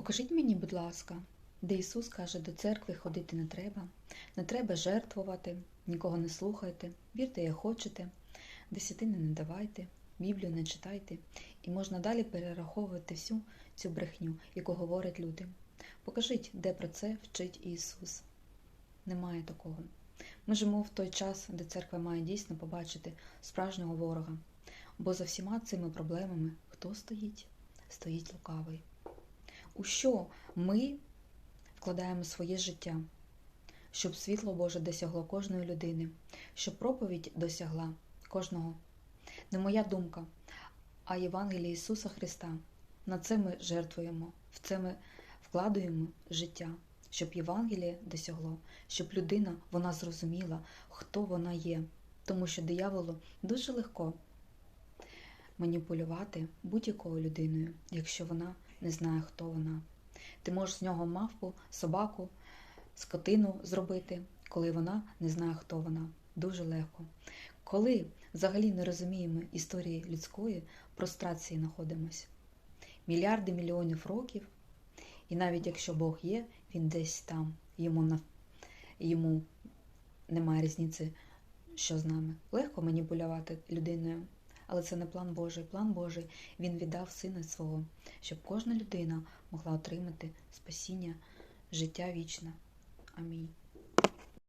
Покажіть мені, будь ласка, де Ісус каже, до церкви ходити не треба, не треба жертвувати, нікого не слухайте, вірте, як хочете, десятини не давайте, Біблію не читайте, і можна далі перераховувати всю цю брехню, яку говорять люди. Покажіть, де про це вчить Ісус. Немає такого. Ми живемо в той час, де церква має дійсно побачити справжнього ворога. Бо за всіма цими проблемами хто стоїть? Стоїть лукавий. У що ми вкладаємо своє життя, щоб світло Боже досягло кожної людини, щоб проповідь досягла кожного. Не моя думка, а Євангелія Ісуса Христа. На це ми жертвуємо, в це ми вкладуємо життя, щоб Євангеліє досягло, щоб людина вона зрозуміла, хто вона є. Тому що дияволу дуже легко маніпулювати будь-якою людиною, якщо вона не знає, хто вона. Ти можеш з нього мавпу, собаку, скотину зробити, коли вона не знає, хто вона. Дуже легко. Коли взагалі не розуміємо історії людської, прострації знаходимося. Мільярди мільйонів років, і навіть якщо Бог є, він десь там, йому, на... йому немає різниці, що з нами. Легко маніпулювати людиною. Але це не план Божий. План Божий він віддав сина свого, щоб кожна людина могла отримати спасіння, життя вічне. Амінь.